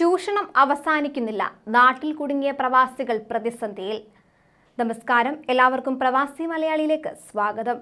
ചൂഷണം അവസാനിക്കുന്നില്ല. നാട്ടിൽ കുടുങ്ങിയ പ്രവാസികൾ പ്രതിസന്ധിയിൽ. നമസ്കാരം. എല്ലാവർക്കും പ്രവാസി മലയാളിയിലേക്ക് സ്വാഗതം.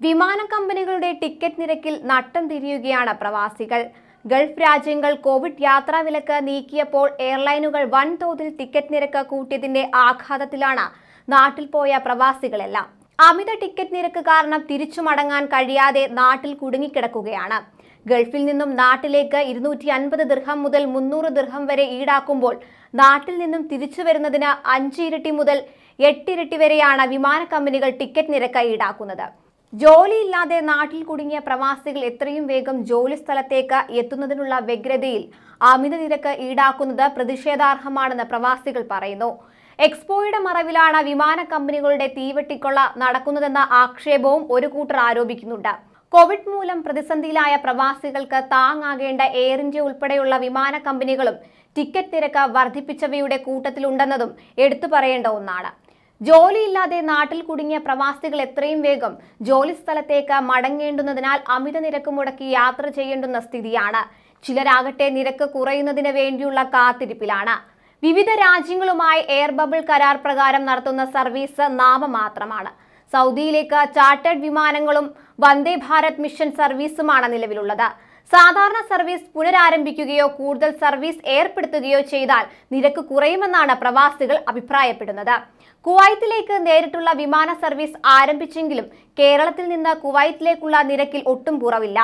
വിമാന കമ്പനികളുടെ ടിക്കറ്റ് നിരക്കിൽ നട്ടം തിരിയുകയാണ് പ്രവാസികൾ. ഗൾഫ് രാജ്യങ്ങൾ കോവിഡ് യാത്രാ വിലക്ക് നീക്കിയപ്പോൾ എയർലൈനുകൾ വൻതോതിൽ ടിക്കറ്റ് നിരക്ക് കൂട്ടിയതിന്റെ ആഘാതത്തിലാണ് നാട്ടിൽ പോയ പ്രവാസികളെല്ലാം. അമിത ടിക്കറ്റ് നിരക്ക് കാരണം തിരിച്ചു മടങ്ങാൻ കഴിയാതെ നാട്ടിൽ കുടുങ്ങിക്കിടക്കുകയാണ്. ഗൾഫിൽ നിന്നും നാട്ടിലേക്ക് ഇരുന്നൂറ്റി അൻപത് ദിർഹം മുതൽ മുന്നൂറ് ദിർഹം വരെ ഈടാക്കുമ്പോൾ നാട്ടിൽ നിന്നും തിരിച്ചു വരുന്നതിന് അഞ്ച് ഇരട്ടി മുതൽ എട്ടിരട്ടി വരെയാണ് വിമാന കമ്പനികൾ ടിക്കറ്റ് നിരക്ക് ഈടാക്കുന്നത്. ജോലിയില്ലാതെ നാട്ടിൽ കുടുങ്ങിയ പ്രവാസികൾ എത്രയും വേഗം ജോലി സ്ഥലത്തേക്ക് എത്തുന്നതിനുള്ള വ്യഗ്രതയിൽ അമിത നിരക്ക് ഈടാക്കുന്നത് പ്രതിഷേധാർഹമാണെന്ന് പ്രവാസികൾ പറയുന്നു. എക്സ്പോയുടെ മറവിലാണ് വിമാന കമ്പനികളുടെ തീവെട്ടിക്കൊള്ള നടക്കുന്നതെന്ന ആക്ഷേപവും ഒരു കൂട്ടർ ആരോപിക്കുന്നുണ്ട്. കോവിഡ് മൂലം പ്രതിസന്ധിയിലായ പ്രവാസികൾക്ക് താങ്ങാകേണ്ട എയർ ഇന്ത്യ ഉൾപ്പെടെയുള്ള വിമാന കമ്പനികളും ടിക്കറ്റ് തിരക്ക് വർദ്ധിപ്പിച്ചവയുടെ കൂട്ടത്തിലുണ്ടെന്നതും എടുത്തു പറയേണ്ട ഒന്നാണ്. ജോലിയില്ലാതെ നാട്ടിൽ കുടുങ്ങിയ പ്രവാസികൾ എത്രയും വേഗം ജോലി സ്ഥലത്തേക്ക് മടങ്ങേണ്ടുന്നതിനാൽ അമിത നിരക്ക് മുടക്കി യാത്ര ചെയ്യേണ്ടുന്ന സ്ഥിതിയാണ്. ചിലരാകട്ടെ നിരക്ക് കുറയുന്നതിന് വേണ്ടിയുള്ള കാത്തിരിപ്പിലാണ്. വിവിധ രാജ്യങ്ങളുമായി എയർ ബബിൾ കരാർ പ്രകാരം നടത്തുന്ന സർവീസ് നാമമാത്രമാണ്. സൗദിയിലേക്ക് ചാർട്ടേഡ് വിമാനങ്ങളും വന്ദേ ഭാരത് മിഷൻ സർവീസുമാണ് നിലവിലുള്ളത്. സാധാരണ സർവീസ് പുനരാരംഭിക്കുകയോ കൂടുതൽ സർവീസ് ഏർപ്പെടുത്തുകയോ ചെയ്താൽ നിരക്ക് കുറയുമെന്നാണ് പ്രവാസികൾ അഭിപ്രായപ്പെടുന്നത്. കുവൈത്തിലേക്ക് നേരിട്ടുള്ള വിമാന സർവീസ് ആരംഭിച്ചെങ്കിലും കേരളത്തിൽ നിന്ന് കുവൈത്തിലേക്കുള്ള നിരക്കിൽ ഒട്ടും കുറവില്ല.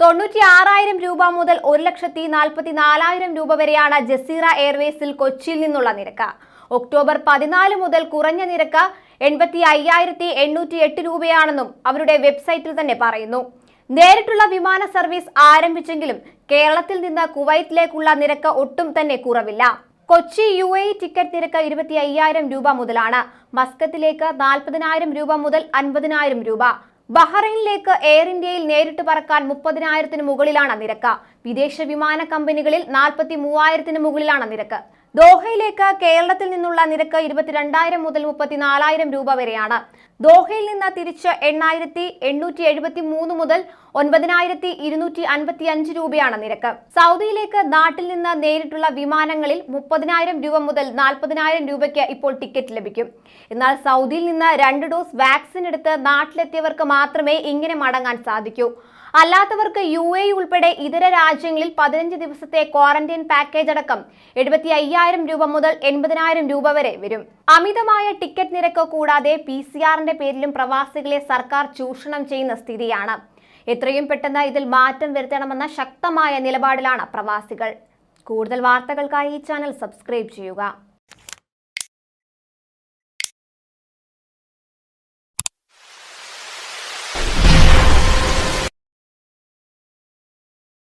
തൊണ്ണൂറ്റി ആറായിരം രൂപ മുതൽ ഒരു ലക്ഷത്തി നാൽപ്പത്തി നാലായിരം രൂപ വരെയാണ് ജസീറ എയർവേസിൽ കൊച്ചിയിൽ നിന്നുള്ള നിരക്ക്. ഒക്ടോബർ പതിനാല് മുതൽ കുറഞ്ഞ നിരക്ക് എൺപത്തി അയ്യായിരത്തി എണ്ണൂറ്റി എട്ട് രൂപയാണെന്നും അവരുടെ വെബ്സൈറ്റിൽ തന്നെ പറയുന്നു. നേരിട്ടുള്ള വിമാന സർവീസ് ആരംഭിച്ചെങ്കിലും കേരളത്തിൽ നിന്ന് കുവൈത്തിലേക്കുള്ള നിരക്ക് ഒട്ടും തന്നെ കുറവില്ല. കൊച്ചി യു എ ടിക്കറ്റ് നിരക്ക് ഇരുപത്തി അയ്യായിരം രൂപ മുതലാണ്. മസ്കത്തിലേക്ക് നാൽപ്പതിനായിരം രൂപ മുതൽ അൻപതിനായിരം രൂപ. ബഹ്റൈനിലേക്ക് എയർ ഇന്ത്യയിൽ നേരിട്ട് പറക്കാൻ മുപ്പതിനായിരത്തിന് മുകളിലാണ് നിരക്ക്. വിദേശ വിമാന കമ്പനികളിൽ നാൽപ്പത്തി മൂവായിരത്തിന് മുകളിലാണ് നിരക്ക്. ദോഹയിലേക്ക് കേരളത്തിൽ നിന്നുള്ള നിരക്ക് ഇരുപത്തിരണ്ടായിരം മുതൽ മുപ്പത്തിനാലായിരം രൂപ വരെയാണ്. ദോഹയിൽ നിന്ന് തിരിച്ച് എണ്ണായിരത്തി എണ്ണൂറ്റി എഴുപത്തി മൂന്ന് മുതൽ ഒൻപതിനായിരത്തി ഇരുന്നൂറ്റി അൻപത്തി അഞ്ച് രൂപയാണ് നിരക്ക്. സൗദിയിലേക്ക് നാട്ടിൽ നിന്ന് നേരിട്ടുള്ള വിമാനങ്ങളിൽ മുപ്പതിനായിരം രൂപ മുതൽ നാൽപ്പതിനായിരം രൂപയ്ക്ക് ഇപ്പോൾ ടിക്കറ്റ് ലഭിക്കും. എന്നാൽ സൗദിയിൽ നിന്ന് രണ്ട് ഡോസ് വാക്സിൻ എടുത്ത് നാട്ടിലെത്തിയവർക്ക് മാത്രമേ ഇങ്ങനെ മടങ്ങാൻ സാധിക്കൂ. അല്ലാത്തവർക്ക് യു എ ഉൾപ്പെടെ ഇതര രാജ്യങ്ങളിൽ പതിനഞ്ച് ദിവസത്തെ ക്വാറന്റൈൻ പാക്കേജ് അടക്കം എഴുപത്തി അയ്യായിരം രൂപ മുതൽ എൺപതിനായിരം രൂപ വരെ വരും. അമിതമായ ടിക്കറ്റ് നിരക്ക് കൂടാതെ പി സി ആറിന്റെ പേരിലും പ്രവാസികളെ സർക്കാർ ചൂഷണം ചെയ്യുന്ന സ്ഥിതിയാണ്. എത്രയും പെട്ടെന്ന് ഇതിൽ മാറ്റം വരുത്തണമെന്ന ശക്തമായ നിലപാടിലാണ് പ്രവാസികൾ. കൂടുതൽ വാർത്തകൾക്കായി ഈ ചാനൽ സബ്സ്ക്രൈബ് ചെയ്യുക.